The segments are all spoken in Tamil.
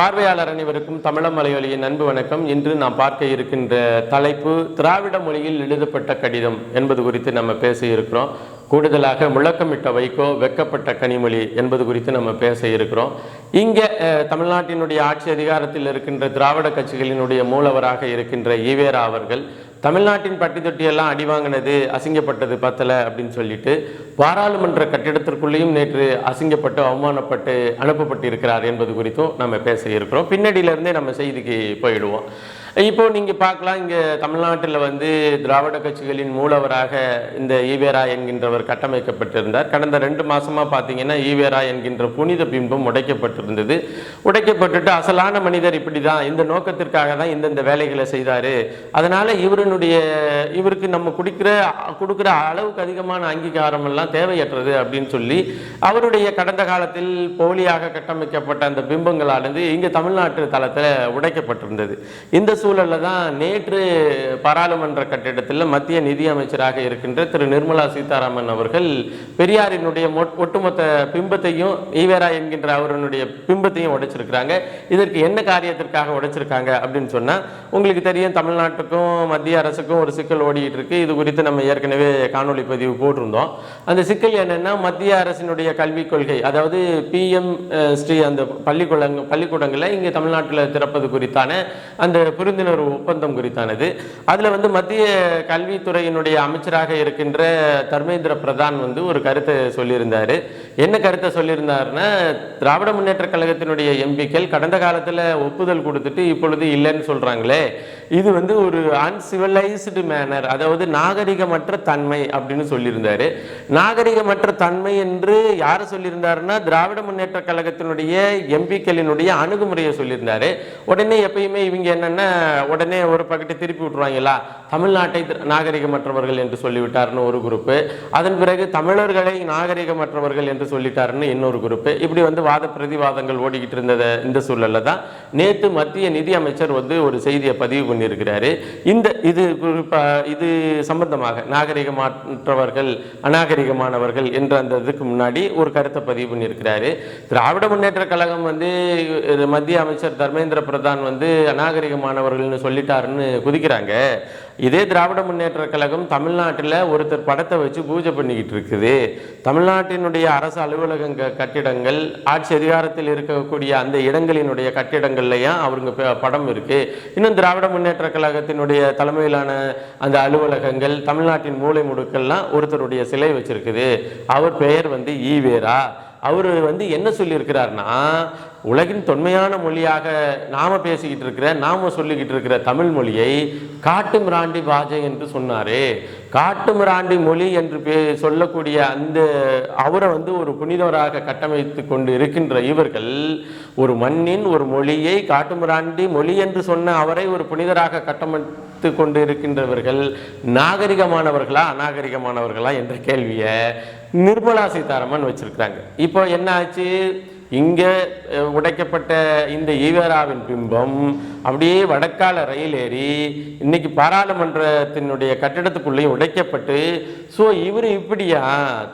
பார்வையாளர் அனைவருக்கும் தமிழம் மலையொலியின் அன்பு வணக்கம். இன்று நாம் பார்க்க இருக்கின்ற தலைப்பு திராவிட மொழியில் எழுதப்பட்ட கடிதம் என்பது குறித்து நம்ம பேச இருக்கிறோம் கூடுதலாக முழக்கமிட்ட வைகோ வெக்கப்பட்ட கனிமொழி என்பது குறித்து நம்ம பேச இருக்கிறோம் இங்கே தமிழ்நாட்டினுடைய ஆட்சி அதிகாரத்தில் இருக்கின்ற திராவிட கட்சிகளினுடைய மூலவராக இருக்கின்ற ஈவேரா அவர்கள் தமிழ்நாட்டின் பட்டி தொட்டியெல்லாம் அடி வாங்கினது அசிங்கப்பட்டது பத்தலை அப்படின்னு சொல்லிட்டு பாராளுமன்ற கட்டிடத்திற்குள்ளேயும் நேற்று அசிங்கப்பட்டு அவமானப்பட்டு அனுப்பப்பட்டு இருக்கிறார் என்பது குறித்தும் நம்ம பேச இருக்கிறோம். பின்னடியிலிருந்தே நம்ம செய்திக்கு போயிடுவோம். இப்போ நீங்க பார்க்கலாம் இங்க தமிழ்நாட்டில் வந்து திராவிட கட்சிகளின் மூலவராக இந்த ஈவேரா என்கின்றவர் கட்டமைக்கப்பட்டிருந்தார். கடந்த ரெண்டு மாசமா பார்த்தீங்கன்னா ஈவேரா என்கின்ற புனித பிம்பம் உடைக்கப்பட்டிருந்தது. உடைக்கப்பட்டுட்டு அசலான மனிதர் இப்படிதான் இந்த நோக்கத்திற்காக தான் இந்தந்த வேலைகளை செய்தாரு. அதனால இவருடைய இவருக்கு நம்ம குடிக்கிற கொடுக்கிற அளவுக்கு அதிகமான அங்கீகாரம் எல்லாம் தேவையற்றது அப்படின்னு சொல்லி அவருடைய கடந்த காலத்தில் போலியாக கட்டமைக்கப்பட்ட அந்த பிம்பங்களானது இங்க தமிழ்நாட்டு தளத்தில் உடைக்கப்பட்டிருந்தது. இந்த சூழலில் தான் நேற்று பாராளுமன்ற கட்டிடத்தில் மத்திய நிதியமைச்சராக இருக்கின்ற திரு நிர்மலா சீதாராமன் அவர்கள் பெரியாரினுடைய ஒட்டுமொத்த பிம்பத்தையும் ஈவேரா என்கின்ற அவருடைய பிம்பத்தையும் உடைச்சிருக்கிறாங்க. இதற்கு என்ன காரியத்திற்காக உடைச்சிருக்காங்க அப்படின்னு சொன்னால் உங்களுக்கு தெரியும் தமிழ்நாட்டுக்கும் மத்திய அரசுக்கும் ஒரு சிக்கல் ஓடிட்டு இருக்கு இது குறித்து நம்ம ஏற்கனவே காணொலி பதிவு போட்டிருந்தோம். அந்த சிக்கல் என்னென்னா மத்திய அரசினுடைய கல்விக் கொள்கை அதாவது பிஎம் ஸ்ரீ அந்த பள்ளிக்கூடங்க பள்ளிக்கூடங்களை இங்கே தமிழ்நாட்டில் திறப்பது குறித்தான அந்த புரி புரிந்துணர்வு ஒப்பந்தம் குறித்தானது? அதில் வந்து மத்திய கல்வித்துறையினுடைய அமைச்சராக இருக்கின்ற தர்மேந்திர பிரதான் வந்து ஒரு கருத்தை சொல்லியிருந்தாரு. என்ன கருத்தை சொல்லியிருந்தாருன்னா திராவிட முன்னேற்ற கழகத்தினுடைய எம்பிக்கள் கடந்த காலத்தில் ஒப்புதல் கொடுத்துட்டு இப்பொழுது இல்லைன்னு சொல்றாங்களே. இது வந்து ஒரு அன்சிவிலைஸ்டு மேனர் அதாவது நாகரிகமற்ற தன்மை அப்படின்னு சொல்லியிருந்தாரு. நாகரிகமற்ற தன்மை என்று யார் சொல்லியிருந்தாருன்னா திராவிட முன்னேற்ற கழகத்தினுடைய எம்பிக்களினுடைய அணுகுமுறையை சொல்லியிருந்தாரு. உடனே எப்பயுமே இவங்க என்னென்னா உடனே ஒரு பக்கத்தை திருப்பி விட்டுருவாங்களா? தமிழ்நாட்டை நாகரிகமற்றவர்கள் என்று சொல்லிவிட்டார்னு ஒரு குரூப்பு அதன் பிறகு தமிழர்களை நாகரிகமற்றவர்கள் என்று சொல்லிட்டாருன்னு இன்னொரு குரூப்பு இப்படி வந்து வாத பிரதிவாதங்கள் ஓடிக்கிட்டு இருந்தத இந்த சூழல்ல தான் நேற்று மத்திய நிதி அமைச்சர் வந்து ஒரு செய்தியை பதிவு பண்ணியிருக்கிறாரு. இந்த இது குறிப்பா இது சம்பந்தமாக நாகரிகமாற்றவர்கள் அநாகரிகமானவர்கள் என்ற அந்த இதுக்கு முன்னாடி ஒரு கருத்தை பதிவு பண்ணியிருக்கிறாரு. திராவிட முன்னேற்ற கழகம் வந்து மத்திய அமைச்சர் தர்மேந்திர பிரதான் வந்து அநாகரிகமானவர்கள்னு சொல்லிட்டாருன்னு குதிக்கிறாங்க. இதே திராவிட முன்னேற்ற கழகம் தமிழ்நாட்டில் ஒருத்தர் படத்தை வச்சு பூஜை பண்ணிக்கிட்டு இருக்குது. தமிழ்நாட்டினுடைய அரசு அலுவலக கட்டிடங்கள் ஆட்சி அதிகாரத்தில் இருக்கக்கூடிய அந்த இடங்களினுடைய கட்டிடங்கள்லையும் அவருங்க ப- படம் இருக்குது இன்னும் திராவிட முன்னேற்ற கழகத்தினுடைய தலைமையிலான அந்த அலுவலகங்கள் தமிழ்நாட்டின் மூலை முடுக்கெல்லாம் ஒருத்தருடைய சிலை வச்சிருக்குது. அவர் பெயர் வந்து ஈவேரா. அவர் வந்து என்ன சொல்லியிருக்கிறார்னா உலகின் தொன்மையான மொழியாக நாம் பேசிக்கிட்டு இருக்கிற நாம சொல்லிக்கிட்டு இருக்கிற தமிழ் மொழியை காட்டு மிராண்டி பாஜை என்று சொன்னாரே. காட்டு மிராண்டி மொழி என்று பே சொல்லக்கூடிய அந்த அவரை வந்து ஒரு புனிதவராக கட்டமைத்து கொண்டு இருக்கின்ற இவர்கள் ஒரு மண்ணின் ஒரு மொழியை காட்டு மிராண்டி மொழி என்று சொன்ன அவரை ஒரு புனிதராக கட்டமைத்து கொண்டு இருக்கின்றவர்கள் நாகரிகமானவர்களா அநாகரிகமானவர்களா என்ற கேள்வியை நிர்மலா சீதாராமன் வச்சிருக்கிறாங்க. இப்போ என்ன ஆச்சு? இங்கே உடைக்கப்பட்ட இந்த ஈவேராவின் பிம்பம் அப்படியே வடக்கால ரயில் ஏறி இன்னைக்கு பாராளுமன்றத்தினுடைய கட்டிடத்துக்குள்ளேயும் உடைக்கப்பட்டு ஸோ இவர் இப்படியா?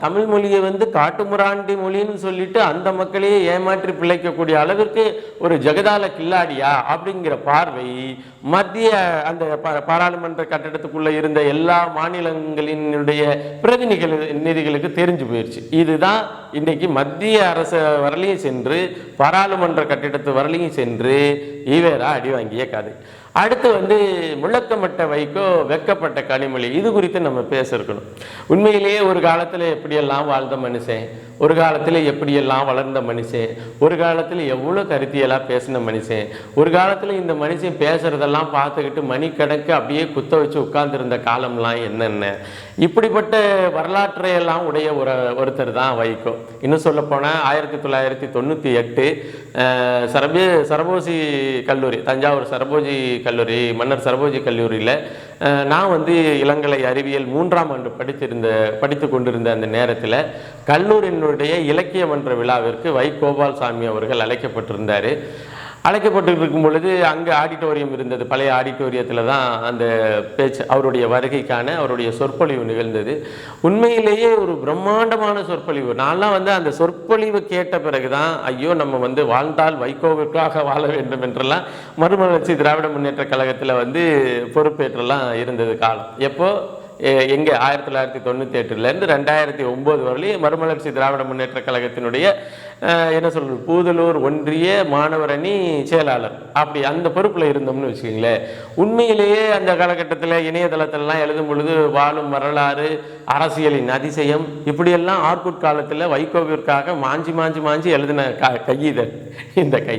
தமிழ் மொழியை வந்து காட்டுமுராண்டி மொழின்னு சொல்லிட்டு அந்த மக்களையே ஏமாற்றி பிழைக்கக்கூடிய அளவிற்கு ஒரு ஜெகதால கில்லாடியா அப்படிங்கிற பார்வை மத்திய அந்த பாராளுமன்ற கட்டிடத்துக்குள்ளே இருந்த எல்லா மாநிலங்களினுடைய பிரதிநிதிகள் நிதிகளுக்கு தெரிஞ்சு போயிடுச்சு இதுதான் இன்றைக்கி மத்திய அரசு வரலையும் சென்று பாராளுமன்ற கட்டிடத்து வரலையும் சென்று ஈவேரா அடி வாங்கிய கதை. அடுத்து வந்து முழக்கமட்ட வைக்கோ வெக்கப்பட்ட கனிமொழி இது குறித்து நம்ம பேச இருக்கணும் உண்மையிலேயே ஒரு காலத்தில் எப்படியெல்லாம் வாழ்ந்த மனுஷன் ஒரு காலத்தில் எப்படியெல்லாம் வளர்ந்த மனுஷன் ஒரு காலத்தில் எவ்வளோ கருத்தியெல்லாம் பேசின மனுஷன் ஒரு காலத்தில் இந்த மனுஷன் பேசுகிறதெல்லாம் பார்த்துக்கிட்டு மணிக்கணக்கு அப்படியே குத்த வச்சு உட்கார்ந்துருந்த காலம்லாம் என்னென்ன? இப்படிப்பட்ட வரலாற்றையெல்லாம் உடைய ஒரு ஒருத்தர் தான் வைக்கும் இன்னும் சொல்லப்போனால் ஆயிரத்தி தொள்ளாயிரத்தி தொண்ணூற்றி எட்டு சரபே சரபோஜி கல்லூரி தஞ்சாவூர் சரபோஜி கல்லூரி மன்னர் சரபோஜி கல்லூரியில் நான் வந்து இளங்கலை அறிவியல் மூன்றாம் ஆண்டு படித்திருந்த படித்து கொண்டிருந்த அந்த நேரத்தில் கல்லூரியினுடைய இலக்கிய மன்ற விழாவிற்கு வை. கோபால்சாமி அவர்கள் அழைக்கப்பட்டிருந்தார். அழைக்கப்பட்டு இருக்கும் பொழுது அங்கே ஆடிட்டோரியம் இருந்தது. பழைய ஆடிட்டோரியத்தில் தான் அந்த பேச்சு அவருடைய வருகைக்கான அவருடைய சொற்பொழிவு நிகழ்ந்தது. உண்மையிலேயே ஒரு பிரம்மாண்டமான சொற்பொழிவு. நான்லாம் வந்து அந்த சொற்பொழிவு கேட்ட பிறகு தான் ஐயோ நம்ம வந்து வாழ்ந்தால் வைகோவிற்காக வாழ வேண்டும் என்றெல்லாம் மறுமலர்ச்சி திராவிட முன்னேற்ற கழகத்தில் வந்து பொறுப்பேற்றெல்லாம் இருந்தது காலம். எப்போ? எங்கே? ஆயிரத்தி தொள்ளாயிரத்தி தொண்ணூற்றி எட்டுலேருந்து ரெண்டாயிரத்தி ஒம்பது வரலையும் மறுமலர்ச்சி திராவிட முன்னேற்ற கழகத்தினுடைய என்ன சொல்கிறது பூதலூர் ஒன்றிய மாணவர் அணி செயலாளர். அப்படி அந்த பொறுப்பில் இருந்தோம்னு வச்சுக்கோங்களேன். உண்மையிலேயே அந்த காலகட்டத்தில் இணையதளத்திலலாம் எழுதும் பொழுது வாழும் வரலாறு அரசியலின் அதிசயம் இப்படியெல்லாம் ஆர்குட் காலத்தில் வைகோவிற்காக மாஞ்சி மாஞ்சி மாஞ்சி எழுதின க கையிதழ் இந்த கை.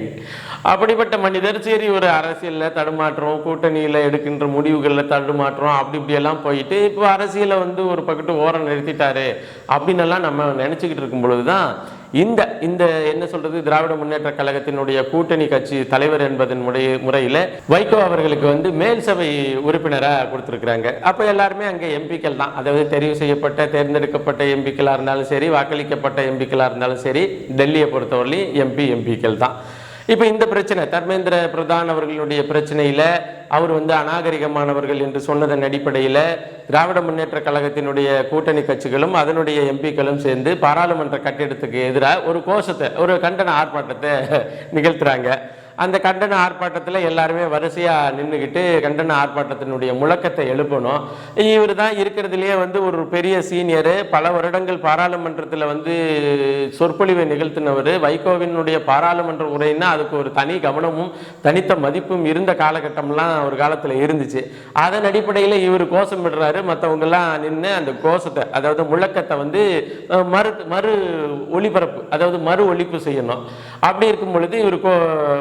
அப்படிப்பட்ட மனிதர் சரி ஒரு அரசியலில் தடுமாற்றம் கூட்டணியில் எடுக்கின்ற முடிவுகளில் தடுமாற்றம் அப்படி இப்படியெல்லாம் போயிட்டு இப்போ அரசியலை வந்து ஒரு பக்கத்து ஓரம் நிறுத்திட்டாரு அப்படின்னு எல்லாம் நம்ம நினச்சிக்கிட்டு இருக்கும் பொழுது தான் இந்த இந்த என்ன சொல்றது திராவிட முன்னேற்ற கழகத்தினுடைய கூட்டணி கட்சி தலைவர் என்பதன் முறைய முறையில் வைகோ அவர்களுக்கு வந்து மேல் சபை உறுப்பினராக கொடுத்துருக்குறாங்க. அப்போ எல்லாருமே அங்கே எம்பிக்கள் தான். அதாவது தெரிவு செய்யப்பட்ட தேர்ந்தெடுக்கப்பட்ட எம்பிக்களாக இருந்தாலும் சரி வாக்களிக்கப்பட்ட எம்பிக்களாக இருந்தாலும் சரி டெல்லியை பொறுத்தவரையிலும் எம்பி எம்பிக்கள் தான். இப்போ இந்த பிரச்சனை தர்மேந்திர பிரதான் அவர்களுடைய பிரச்சனையில் அவர் வந்து அநாகரிகமானவர்கள் என்று சொன்னதன் அடிப்படையில் திராவிட முன்னேற்ற கழகத்தினுடைய கூட்டணி கட்சிகளும் அதனுடைய எம்பிக்களும் சேர்ந்து பாராளுமன்ற கட்டிடத்துக்கு எதிராக ஒரு கோஷத்தை ஒரு கண்டன ஆர்ப்பாட்டத்தை நிகழ்த்துறாங்க. அந்த கண்டன ஆர்ப்பாட்டத்தில் எல்லாருமே வரிசையாக நின்றுக்கிட்டு கண்டன ஆர்ப்பாட்டத்தினுடைய முழக்கத்தை எழுப்பணும். இவர் தான் இருக்கிறதுலேயே வந்து ஒரு பெரிய சீனியரு. பல வருடங்கள் பாராளுமன்றத்தில் வந்து சொற்பொழிவை நிகழ்த்தினவர். வைகோவினுடைய பாராளுமன்ற உரைன்னா அதுக்கு ஒரு தனி கவனமும் தனித்த மதிப்பும் இருந்த காலகட்டம்லாம் ஒரு காலத்தில் இருந்துச்சு. அதன் அடிப்படையில் இவர் கோஷம் விடுறாரு. மற்றவங்கெல்லாம் நின்று அந்த கோஷத்தை அதாவது முழக்கத்தை வந்து மறு மறு ஒளிபரப்பு அதாவது மறு ஒழிப்பு செய்யணும். அப்படி இருக்கும் பொழுது இவர் கோ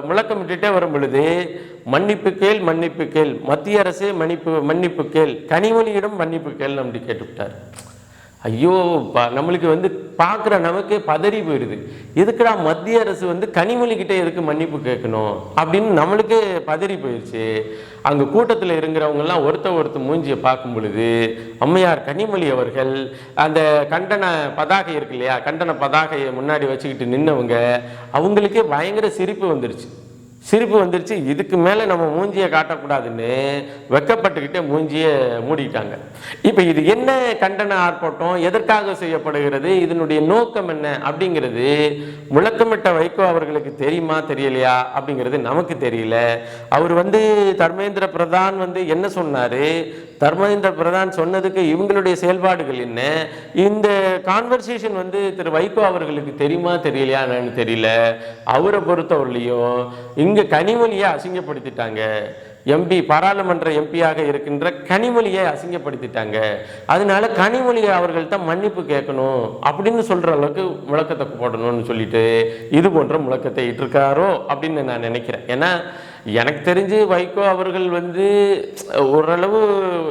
முழக்க விட்டுட்டே வரும் பொழுது மன்னிப்பு கேள் மன்னிப்பு கேள். மத்திய அரசே மன்னிப்பு மன்னிப்பு கேள். கனிமொழியிடம் மன்னிப்பு கேள் அப்படி கேட்டுவிட்டார். ஐயோ ப- நம்மளுக்கு வந்து பார்க்குற நமக்கே பதறி போயிடுது. எதுக்குடா மத்திய அரசு வந்து கனிமொழிக்கிட்டே எதுக்கு மன்னிப்பு கேட்கணும்? அப்படின்னு நம்மளுக்கே பதறி போயிடுச்சு. அங்கே கூட்டத்தில் இருக்கிறவங்கெல்லாம் ஒருத்த ஒருத்த மூஞ்சியை பார்க்கும் பொழுது அம்மையார் கனிமொழி அவர்கள் அந்த கண்டன பதாகை இருக்கு இல்லையா கண்டன பதாகையை முன்னாடி வச்சுக்கிட்டு நின்னவங்க அவங்களுக்கே பயங்கர சிரிப்பு வந்துருச்சு. சிரிப்பு வந்துருச்சு. இதுக்கு மேலே நம்ம மூஞ்சியை காட்டக்கூடாதுன்னு வெக்கப்பட்டுக்கிட்டே மூஞ்சியை மூடிட்டாங்க. இப்போ இது என்ன கண்டன ஆர்ப்பாட்டம்? எதற்காக செய்யப்படுகிறது? இதனுடைய நோக்கம் என்ன அப்படிங்கிறது முழக்கமிட்ட வைகோ அவர்களுக்கு தெரியுமா தெரியலையா அப்படிங்கிறது நமக்கு தெரியல. அவர் வந்து தர்மேந்திர பிரதான் வந்து என்ன சொன்னார்? தர்மேந்திர பிரதான் சொன்னதுக்கு இவங்களுடைய செயல்பாடுகள் என்ன? இந்த கான்வர்சேஷன் வந்து திரு வைகோ அவர்களுக்கு தெரியுமா தெரியலையா தெரியல. அவரை பொறுத்தவரையிலையும் இங்கே கனிமொழியை அசிங்கப்படுத்திட்டாங்க. எம்பி பாராளுமன்ற எம்பியாக இருக்கின்ற கனிமொழியை அசிங்கப்படுத்திட்டாங்க. அதனால கனிமொழியை அவர்கள்ட்ட மன்னிப்பு கேட்கணும் அப்படின்னு சொல்கிற அளவுக்கு முழக்கத்தை போடணும்னு சொல்லிட்டு இது போன்ற முழக்கத்தை இட்டிருக்காரோ அப்படின்னு நான் நினைக்கிறேன். ஏன்னா எனக்கு தெரிஞ்சு வைகோ அவர்கள் வந்து ஓரளவு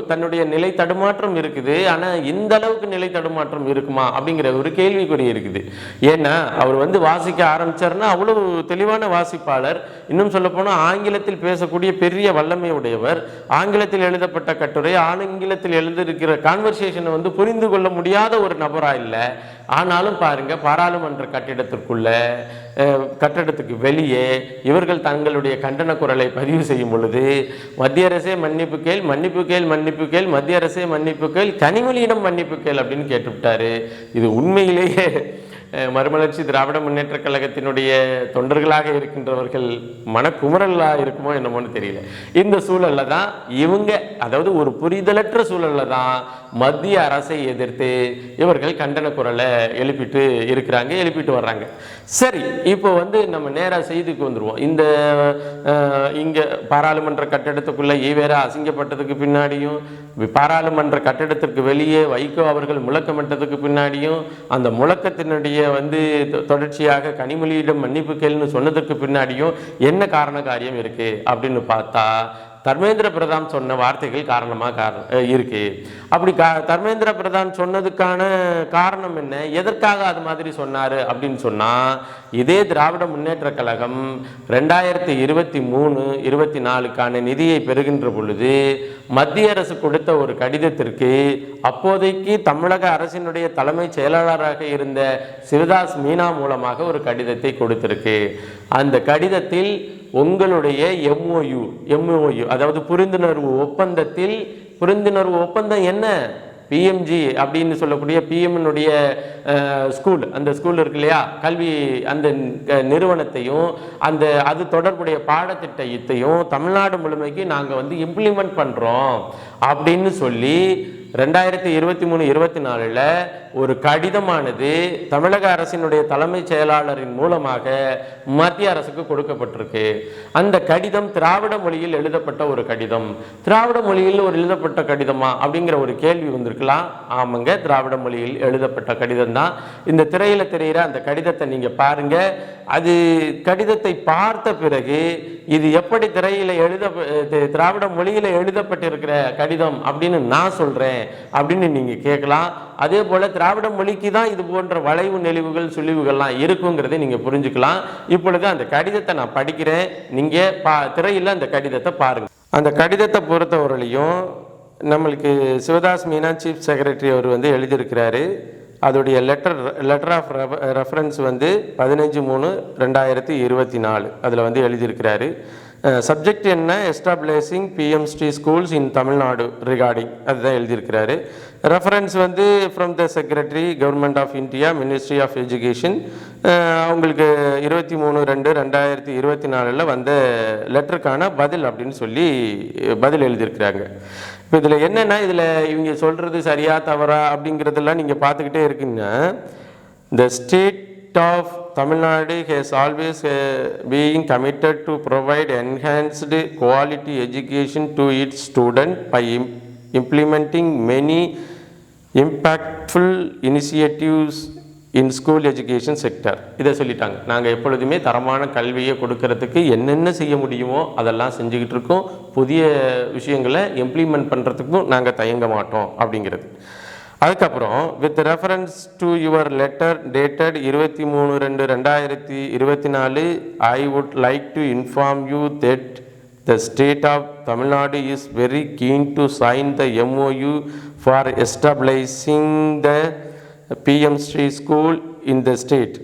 தன்னுடைய நிலை தடுமாற்றம் இருக்குது. ஆனால் இந்த அளவுக்கு நிலை தடுமாற்றம் இருக்குமா? அப்படிங்கிற ஒரு கேள்விக்குறி இருக்குது. ஏன்னா அவர் வந்து வாசிக்க ஆரம்பிச்சாருன்னா அவ்வளவு தெளிவான வாசிப்பாளர். இன்னும் சொல்லப்போனால் ஆங்கிலத்தில் பேசக்கூடிய பெரிய வல்லமை உடையவர். ஆங்கிலத்தில் எழுதப்பட்ட கட்டுரை ஆங்கிலத்தில் எழுதியிருக்கிற கான்வர்சேஷனை வந்து புரிந்து கொள்ள முடியாத ஒரு நபராக இல்லை. ஆனாலும் பாருங்க பாராளுமன்ற கட்டிடத்திற்குள்ள கட்டடத்துக்கு வெளியே இவர்கள் தங்களுடைய கண்டன குரலை பதிவு செய்யும் பொழுது மத்திய அரசே மன்னிப்பு கேள் மன்னிப்பு கேள் மன்னிப்பு கேள் மத்திய அரசே மன்னிப்பு கேள் கனிமொழியிடம் மன்னிப்பு கேள் அப்படின்னு கேட்டுவிட்டாரு. இது உண்மையிலேயே மறுமலர்ச்சி திராவிட முன்னேற்ற கழகத்தினுடைய தொண்டர்களாக இருக்கின்றவர்கள் மனக்குமுறலாக இருக்குமோ என்னமோன்னு தெரியல. இந்த சூழலில் தான் இவங்க அதாவது ஒரு புரிதலற்ற சூழல்ல தான் மத்திய அரசை எதிர்த்து இவர்கள் கண்டன குரலை எழுப்பிட்டு இருக்கிறாங்க எழுப்பிட்டு வர்றாங்க. சரி இப்போ வந்து நம்ம நேரா செய்திக்கு வந்துருவோம். இந்த இங்கே இங்க பாராளுமன்ற கட்டடத்துக்குள்ளே ஈவேரா அசிங்கப்பட்டதுக்கு பின்னாடியும் பாராளுமன்ற கட்டிடத்திற்கு வெளியே வைகோ அவர்கள் முழக்கமிட்டதுக்கு பின்னாடியும் அந்த முழக்கத்தினுடைய வந்து தொ- தொடர்ச்சியாக கனிமொழியிடம் மன்னிப்பு கேள்னு சொன்னதுக்கு பின்னாடியும் என்ன காரண காரியம் இருக்கு அப்படின்னு பார்த்தா தர்மேந்திர பிரதான் சொன்ன வார்த்தைகள் காரணமாக காரணம் இருக்குது இருக்கு. அப்படி கா தர்மேந்திர பிரதான் சொன்னதுக்கான காரணம் என்ன? எதற்காக அது மாதிரி சொன்னார் அப்படின்னு சொன்னால் இதே திராவிட முன்னேற்ற கழகம் ரெண்டாயிரத்தி இருபத்தி மூணு இருபத்தி நாலுக்கான நிதியை பெறுகின்ற பொழுது மத்திய அரசு கொடுத்த ஒரு கடிதத்திற்கு அப்போதைக்கு தமிழக அரசினுடைய தலைமைச் செயலாளராக இருந்த சிவதாஸ் மீனா மூலமாக ஒரு கடிதத்தை கொடுத்திருக்கு. அந்த கடிதத்தில் உங்களுடைய எம்ஓயு எம்ஓயு அதாவது புரிந்துணர்வு ஒப்பந்தத்தில் புரிந்துணர்வு ஒப்பந்தம் என்ன? பிஎம்ஜி அப்படின்னு சொல்லக்கூடிய பிஎம்னுடைய ஸ்கூல் அந்த ஸ்கூல் இருக்கு இல்லையா? கல்வி அந்த நிறுவனத்தையும் அந்த அது தொடர்புடைய பாடத்திட்டத்தையும் தமிழ்நாடு முழுமைக்கு நாங்கள் வந்து இம்ப்ளிமெண்ட் பண்ணுறோம் அப்படின்னு சொல்லி ரெண்டாயிரத்தி இருபத்தி மூணு இருபத்தி நாலில் ஒரு கடிதமானது தமிழக அரசினுடைய தலைமைச் செயலாளரின் மூலமாக மத்திய அரசுக்கு கொடுக்கப்பட்டிருக்கு. அந்த கடிதம் திராவிட மொழியில் எழுதப்பட்ட ஒரு கடிதம். திராவிட மொழியில் ஒரு எழுதப்பட்ட கடிதமா? அப்படிங்கிற ஒரு கேள்வி வந்திருக்கலாம். ஆமாங்க திராவிட மொழியில் எழுதப்பட்ட கடிதம் தான் இந்த திரையில் தெரிகிற அந்த கடிதத்தை நீங்கள் பாருங்கள் அது கடிதத்தை பார்த்த பிறகு இது எப்படி திரையில எழுத திராவிட மொழியில எழுதப்பட்டிருக்கிற கடிதம் அப்படின்னு நான் சொல்றேன் அப்படின்னு நீங்க கேட்கலாம். அதே போல திராவிட மொழிக்கு தான் இது போன்ற வளைவு நெளிவுகள் சுழிவுகள்லாம் இருக்குங்கிறதை நீங்க புரிஞ்சுக்கலாம். இப்பொழுது அந்த கடிதத்தை நான் படிக்கிறேன். நீங்க பா திரையில அந்த கடிதத்தை பாருங்க. அந்த கடிதத்தை பொறுத்தவரையிலையும் நம்மளுக்கு சிவதாஸ் மீனா சீஃப் செக்ரட்டரி அவர் வந்து எழுதியிருக்கிறாரு. அதோடைய லெட்டர் லெட்டர் ஆஃப் ரெஃபரன்ஸ் வந்து பதினஞ்சு மூணு ரெண்டாயிரத்தி இருபத்தி நாலு. அதில் வந்து எழுதியிருக்கிறாரு சப்ஜெக்ட் என்ன? Establishing PMSTI schools in Tamil Nadu regarding அதுதான் எழுதியிருக்கிறாரு. ரெஃபரன்ஸ் வந்து from the secretary government of India ministry of education அவங்களுக்கு இருபத்தி மூணு ரெண்டு ரெண்டாயிரத்தி இருபத்தி நாலில் வந்த லெட்டருக்கான பதில் அப்படின்னு சொல்லி பதில் எழுதியிருக்கிறாங்க. இப்போ இதில் என்னென்னா இதில் இவங்க சொல்கிறது சரியா தவறா அப்படிங்கிறதெல்லாம் நீங்கள் பார்த்துக்கிட்டே இருக்குங்க. The state of Tamil Nadu has always being committed to provide enhanced quality education to its student by him implementing many impactful initiatives in school education sector இதை சொல்லிட்டாங்க. நாங்கள் எப்பொழுதுமே தரமான கல்வியை கொடுக்கறதுக்கு என்னென்ன செய்ய முடியுமோ அதெல்லாம் செஞ்சுக்கிட்டு இருக்கோம். புதிய விஷயங்களை இம்ப்ளிமெண்ட் பண்ணுறதுக்கும் நாங்கள் தயங்க மாட்டோம் அப்படிங்கிறது. அதுக்கப்புறம் with reference to your letter dated இருபத்தி மூணு ரெண்டு ரெண்டாயிரத்தி இருபத்தி நாலு I would like to inform you that the state of Tamil Nadu is very keen to sign the MOU for for the PM Shri school in the state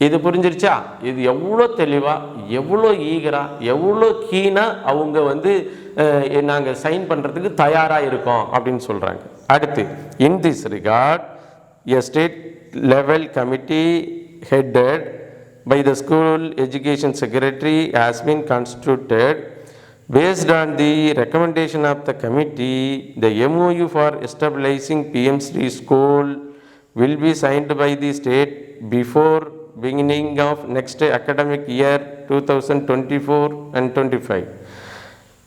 இது புரிஞ்சிருச்சா இது எவ்வளோ தெளிவாக எவ்வளோ ஈகராக எவ்வளோ கீனாக அவங்க வந்து நாங்கள் சைன் பண்ணுறதுக்கு தயாராக இருக்கோம் அப்படின்னு சொல்கிறாங்க அடுத்து in this regard a state level committee headed by the school education secretary has been constituted Based on the recommendation of the committee, the MOU for establishing PM3 school will be signed by the state before beginning of next academic year 2024 and 25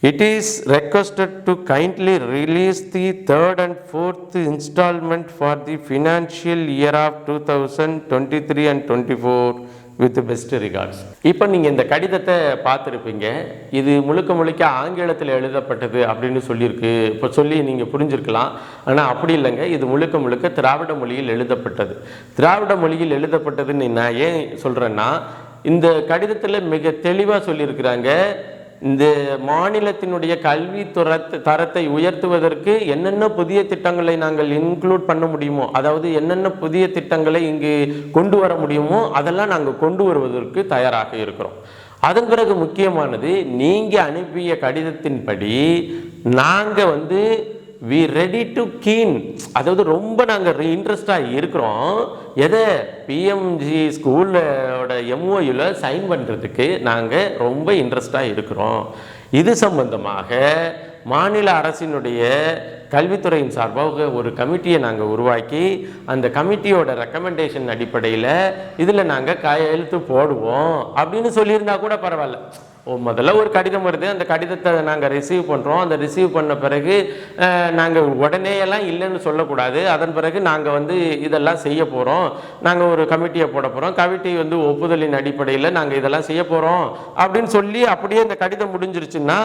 it is requested to kindly release the third and fourth installment for the financial year of 2023 and 24 with best regards இப்போ நீங்கள் இந்த கடிதத்தை பார்த்துருப்பீங்க. இது முழுக்க முழுக்க ஆங்கிலத்தில் எழுதப்பட்டது அப்படின்னு சொல்லியிருக்கு. இப்போ சொல்லி நீங்கள் புரிஞ்சிருக்கலாம். ஆனால் அப்படி இல்லைங்க. இது முழுக்க முழுக்க திராவிட மொழியில் எழுதப்பட்டது. திராவிட மொழியில் எழுதப்பட்டதுன்னு நான் ஏன் சொல்கிறேன்னா இந்த கடிதத்தில் மிக தெளிவாக சொல்லியிருக்கிறாங்க இந்த மாநிலத்தினுடைய கல்வி துரத்து தரத்தை உயர்த்துவதற்கு என்னென்ன புதிய திட்டங்களை நாங்கள் இன்க்ளூட் பண்ண முடியுமோ அதாவது என்னென்ன புதிய திட்டங்களை இங்கு கொண்டு வர முடியுமோ அதெல்லாம் நாங்கள் கொண்டு வருவதற்கு தயாராக இருக்கிறோம். அதன் பிறகு முக்கியமானது நீங்கள் அனுப்பிய கடிதத்தின்படி நாங்கள் வந்து வி ரெடி டு கீன் அதாவது ரொம்ப நாங்கள் இன்ட்ரெஸ்டாக இருக்கிறோம். எதை? பிஎம்ஜி ஸ்கூலோட எம்ஓயில் சைன் பண்ணுறதுக்கு நாங்கள் ரொம்ப இன்ட்ரெஸ்டாக இருக்கிறோம். இது சம்பந்தமாக மாநில அரசினுடைய கல்வித்துறையின் சார்பாக ஒரு கமிட்டியை நாங்கள் உருவாக்கி அந்த கமிட்டியோட ரெக்கமெண்டேஷன் அடிப்படையில் இதில் நாங்கள் கையெழுத்து போடுவோம். அப்படின்னு சொல்லியிருந்தா கூட பரவாயில்ல. முதல்ல ஒரு கடிதம் வருது. அந்த கடிதத்தை நாங்கள் ரிசீவ் பண்ணுறோம் அந்த ரிசீவ் பண்ண பிறகு நாங்கள் உடனே எல்லாம் இல்லைன்னு சொல்லக்கூடாது. அதன் பிறகு நாங்கள் வந்து இதெல்லாம் செய்ய போகிறோம் நாங்கள் ஒரு கமிட்டியை போட போகிறோம் கமிட்டி வந்து ஒப்புதலின் அடிப்படையில் நாங்கள் இதெல்லாம் செய்ய போகிறோம் அப்படின்னு சொல்லி அப்படியே இந்த கடிதம் முடிஞ்சிருச்சுன்னா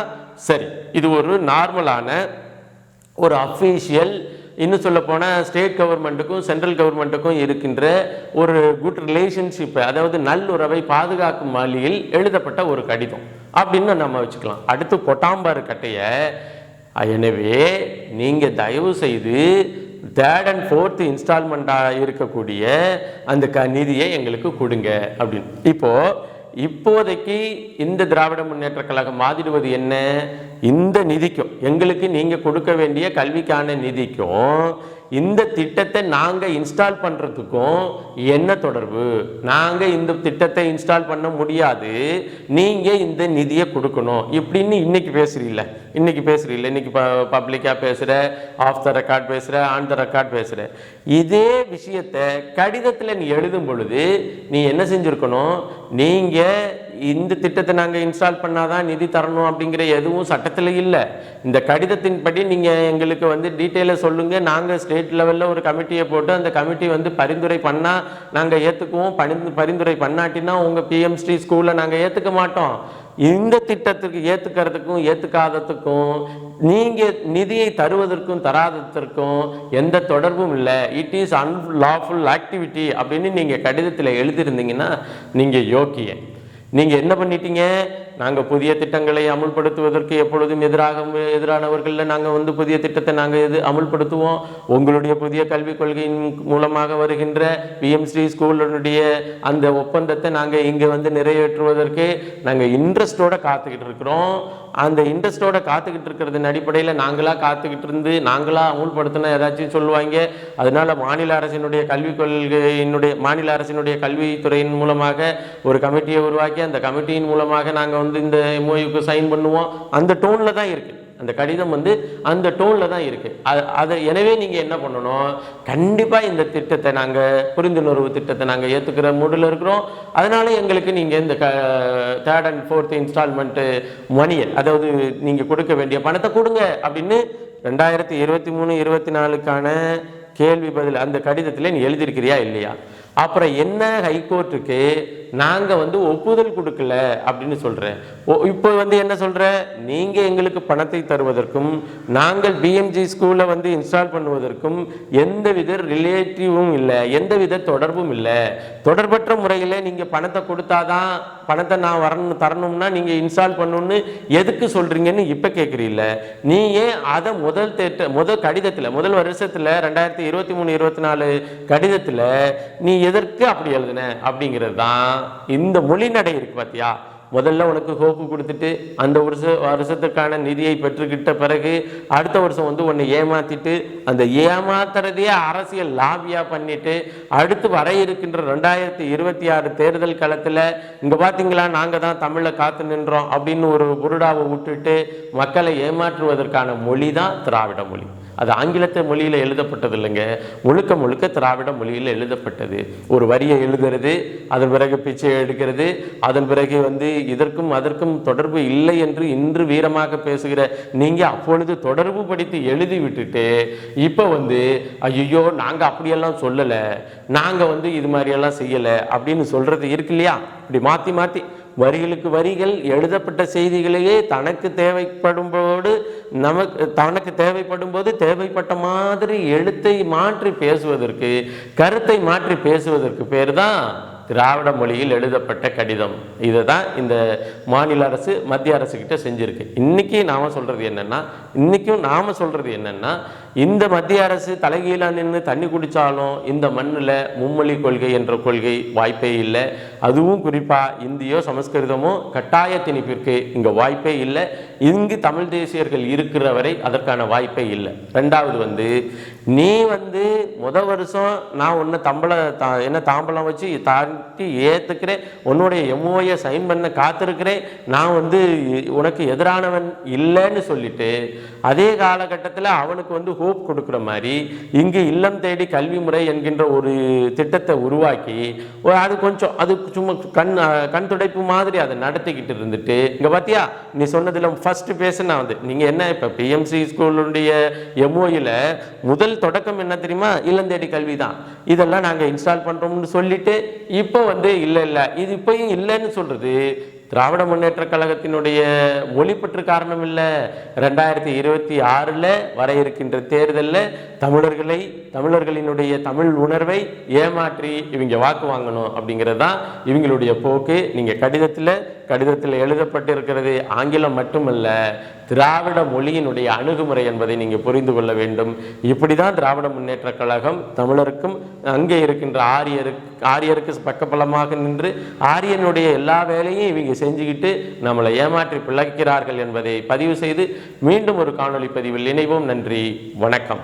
சரி இது ஒரு நார்மலான ஒரு அஃபீஷியல் இன்னும் சொல்ல போனால் ஸ்டேட் கவர்மெண்ட்டுக்கும் சென்ட்ரல் கவர்மெண்ட்டுக்கும் இருக்கின்ற ஒரு குட் ரிலேஷன்ஷிப் அதாவது நல்லுறவை பாதுகாக்கும் வழியில் எழுதப்பட்ட ஒரு கடிதம். அப்படின்னு நம்ம வச்சுக்கலாம். அடுத்து கொட்டாம்பாறு கட்டையை எனவே நீங்கள் தயவு செய்து தேர்ட் அண்ட் ஃபோர்த் இன்ஸ்டால்மெண்ட்டாக இருக்கக்கூடிய அந்த க நிதியை எங்களுக்கு கொடுங்க. அப்படின்னு. இப்போது இப்போதைக்கு இந்த திராவிட முன்னேற்ற கழகம் மாதிடுவது என்ன? இந்த நிதிக்கும். எங்களுக்கு நீங்கள் கொடுக்க வேண்டிய கல்விக்கான நிதிக்கும் இந்த திட்டத்தை நாங்கள் இன்ஸ்டால் பண்ணுறதுக்கும் என்ன தொடர்பு? நாங்கள் இந்த திட்டத்தை இன்ஸ்டால் பண்ண முடியாது. நீங்கள் இந்த நிதியை கொடுக்கணும். இப்படின்னு இன்னைக்கு இன்றைக்கி இன்னைக்கு பேசுறீல்ல. ப பப்ளிக்காக பேசுகிற ஆஃப் த ரெக்கார்ட் பேசுகிற ஆன் த ரெக்கார்ட் பேசுகிற இதே விஷயத்தை கடிதத்தில் நீ எழுதும் பொழுது நீ என்ன செஞ்சுருக்கணும்? நீங்கள் இந்த திட்டத்தை நாங்கள் இன்ஸ்டால் பண்ணாதான் நிதி தரணும் அப்படிங்கிற எதுவும் சட்டத்தில் இல்லை. இந்த கடிதத்தின்படி நீங்கள் எங்களுக்கு வந்து டீட்டெயிலை சொல்லுங்கள் நாங்கள் ஸ்டேட் லெவலில் ஒரு கமிட்டியை போட்டு அந்த கமிட்டி வந்து பரிந்துரை பண்ணால் நாங்கள் ஏற்றுக்குவோம் பரிந்து பரிந்துரை பண்ணாட்டினா உங்கள் பிஎம்ஸ்டி ஸ்கூலில் நாங்கள் ஏற்றுக்க மாட்டோம். இந்த திட்டத்துக்கு ஏற்றுக்கிறதுக்கும் ஏற்றுக்காததுக்கும் நீங்கள் நிதியை தருவதற்கும் தராததற்கும் எந்த தொடர்பும் இல்லை. இட் இஸ் அன்லாஃபுல் ஆக்டிவிட்டி அப்படின்னு நீங்கள் கடிதத்தில் எழுதியிருந்தீங்கன்னா நீங்கள் யோக்கிய நீங்கள் என்ன பண்ணிட்டீங்க? நாங்கள் புதிய திட்டங்களை அமுல்படுத்துவதற்கு எப்பொழுதும் எதிராக எதிரானவர்களில் நாங்கள் வந்து புதிய திட்டத்தை நாங்கள் எது அமுல்படுத்துவோம். உங்களுடைய புதிய கல்விக் கொள்கையின் மூலமாக வருகின்ற பிஎம்ஸ்ரீ ஸ்கூலினுடைய அந்த ஒப்பந்தத்தை நாங்கள் இங்கே வந்து நிறைவேற்றுவதற்கு நாங்கள் இன்ட்ரெஸ்டோடு காத்துக்கிட்டு இருக்கிறோம். அந்த இன்ட்ரெஸ்டோட காத்துக்கிட்டு இருக்கிறதன் அடிப்படையில் நாங்களாக காத்துக்கிட்டு இருந்து நாங்களாக அமுல்படுத்தினா ஏதாச்சும் சொல்லுவாங்க. அதனால மாநில அரசினுடைய கல்விக் கொள்கையினுடைய மாநில அரசினுடைய கல்வித்துறையின் மூலமாக ஒரு கமிட்டியை உருவாக்கி அந்த கமிட்டியின் மூலமாக நாங்கள் வந்து இந்த எம்ஓயுக்கு சைன் பண்ணுவோம். அந்த டோனில் தான் இருக்குது அந்த கடிதம் வந்து அந்த டோனில் தான் இருக்குது அதை எனவே நீங்கள் என்ன பண்ணணும்? கண்டிப்பாக இந்த திட்டத்தை நாங்கள் புரிந்துணர்வு திட்டத்தை நாங்கள் ஏற்றுக்கிற மூடில் இருக்கிறோம். அதனால் எங்களுக்கு நீங்கள் இந்த க தேர்ட் அண்ட் ஃபோர்த் இன்ஸ்டால்மெண்ட்டு மணியை அதாவது நீங்கள் கொடுக்க வேண்டிய பணத்தை கொடுங்க அப்படின்னு ரெண்டாயிரத்தி இருபத்தி மூணு இருபத்தி நாலுக்கான கேள்வி பதில் அந்த கடிதத்தில் நீ எழுதியிருக்கிறியா இல்லையா? அப்புறம் என்ன ஹைகோர்ட்டுக்கு நாங்கள் வந்து ஒப்புதல் கொடுக்கல அப்படின்னு சொல்கிறேன் இப்போ வந்து என்ன சொல்கிற நீங்கள் எங்களுக்கு பணத்தை தருவதற்கும் நாங்கள் பிஎம்ஜி ஸ்கூலை வந்து இன்ஸ்டால் பண்ணுவதற்கும் எந்த வித ரிலேட்டிவும் இல்லை எந்த வித தொடர்பும் இல்லை. தொடர்பற்ற முறையில் நீங்கள் பணத்தை கொடுத்தாதான் பணத்தை நான் வரணும் தரணும்னா நீங்கள் இன்ஸ்டால் பண்ணணும்னு எதுக்கு சொல்கிறீங்கன்னு இப்போ கேட்குறீல்ல நீ ஏன் அதை முதல் தேட்ட முதல் கடிதத்தில் முதல் வருஷத்தில் ரெண்டாயிரத்தி இருபத்தி மூணு இருபத்தி நாலு கடிதத்தில் நீ எதற்கு அப்படி எழுதுன? அப்படிங்கிறது தான் இந்த மொழி நடை இருக்கு பார்த்தியா முதல்ல உனக்கு ஹோப்பு கொடுத்துட்டு அந்த வருஷ வருஷத்துக்கான நிதியை பெற்றுக்கிட்ட பிறகு அடுத்த வருஷம் வந்து உன்னை ஏமாத்திட்டு அந்த ஏமாத்துறதையே அரசியல் லாபியாக பண்ணிட்டு அடுத்து வர இருக்கின்ற ரெண்டாயிரத்தி இருபத்தி ஆறு தேர்தல் களத்தில் இங்கே பார்த்தீங்களா நாங்கள் தான் தமிழை காத்து நின்றோம் அப்படின்னு ஒரு புருடாவை விட்டுட்டு மக்களை ஏமாற்றுவதற்கான மொழி தான் திராவிட மொழி. அது ஆங்கிலத்தை மொழியில் எழுதப்பட்டது இல்லைங்க முழுக்க முழுக்க திராவிட மொழியில் எழுதப்பட்டது. ஒரு வரியை எழுதுறது அதன் பிறகு பிச்சை எடுக்கிறது அதன் பிறகு வந்து இதற்கும் அதற்கும் தொடர்பு இல்லை என்று இன்று வீரமாக பேசுகிற நீங்கள் அப்பொழுது தொடர்பு படித்து எழுதி விட்டுட்டு இப்போ வந்து ஐயோ நாங்கள் அப்படியெல்லாம் சொல்லலை. நாங்கள் வந்து இது மாதிரியெல்லாம் செய்யலை. அப்படின்னு சொல்கிறது இருக்கு இல்லையா? இப்படி மாற்றி மாற்றி வரிகளுக்கு வரிகள் எழுதப்பட்ட செய்திகளையே தனக்கு தேவைப்படும்போது நமக்கு தனக்கு தேவைப்படும் போது தேவைப்பட்ட மாதிரி எழுத்தை மாற்றி பேசுவதற்கு கருத்தை மாற்றி பேசுவதற்கு பேர் தான் திராவிட மொழியில் எழுதப்பட்ட கடிதம். இதை தான் இந்த மாநில அரசு மத்திய அரசுக்கிட்ட செஞ்சுருக்கு. இன்றைக்கி நாம் சொல்கிறது என்னென்னா என்னன்னா நாம் சொல்கிறது என்னென்னா என்னன்னா இந்த மத்திய அரசு தலைகீழாக நின்று தண்ணி குடித்தாலும் இந்த மண்ணில் மும்மொழி கொள்கை என்ற கொள்கை வாய்ப்பே இல்லை. அதுவும் குறிப்பாக இந்தியோ சமஸ்கிருதமோ கட்டாய திணிப்பிற்கு இங்கே வாய்ப்பே இல்லை. இங்கு தமிழ் தேசியர்கள் இருக்கிற வரை அதற்கான வாய்ப்பே இல்லை. ரெண்டாவது வந்து நீ வந்து முத வருஷம் நான் உன்னை தம்பளை தா என்ன தாம்பலம் வச்சு தாண்டி ஏற்றுக்கிறேன் உன்னுடைய எம்ஓயை சைன் பண்ண காத்திருக்கிறேன். நான் வந்து உனக்கு எதிரானவன் இல்லைன்னு சொல்லிட்டு அதே காலகட்டத்தில் அவனுக்கு வந்து ஹோப் கொடுக்குற மாதிரி இங்கு இல்லம் தேடி கல்வி முறை என்கின்ற ஒரு திட்டத்தை உருவாக்கி அது கொஞ்சம் அது சும்மா கண் கண் துடைப்பு மாதிரி அதை நடத்திக்கிட்டு இருந்துட்டு இங்கே பார்த்தியா நீ சொன்னதில் ஃபஸ்ட்டு பேசுனா வந்து நீங்கள் என்ன இப்போ பிஎம்சி ஸ்கூலுடைய எம்ஓயில் முதல் தொடக்கம் என்ன தெரியுமா? இல்லம் தேடி கல்வி தான் இதெல்லாம் நாங்கள் இன்ஸ்டால் பண்ணுறோம்னு சொல்லிட்டு இப்போ வந்து இல்லை இல்லை. இது இப்போயும் இல்லைன்னு சொல்கிறது திராவிட முன்னேற்ற கழகத்தினுடைய ஒளிப்பற்று காரணம் இல்லை. ரெண்டாயிரத்தி இருபத்தி ஆறில் வர இருக்கின்ற தேர்தலில் தமிழர்களை தமிழர்களினுடைய தமிழ் உணர்வை ஏமாற்றி இவங்க வாக்கு வாங்கணும் அப்படிங்கிறது தான் இவங்களுடைய போக்கு. நீங்கள் கடிதத்தில் கடிதத்தில் எழுதப்பட்டிருக்கிறது. ஆங்கிலம் மட்டுமல்ல திராவிட மொழியினுடைய அணுகுமுறை என்பதை நீங்கள் புரிந்து கொள்ள வேண்டும். இப்படி தான் திராவிட முன்னேற்ற கழகம் தமிழருக்கும் அங்கே இருக்கின்ற ஆரியருக்கு ஆரியருக்கு பக்கபலமாக நின்று ஆரியனுடைய எல்லா வேலையும் இவங்க செஞ்சுக்கிட்டு நம்மளை ஏமாற்றி பிழைக்கிறார்கள் என்பதை பதிவு செய்து மீண்டும் ஒரு காணொளி பதிவில் இணைவோம். நன்றி வணக்கம்.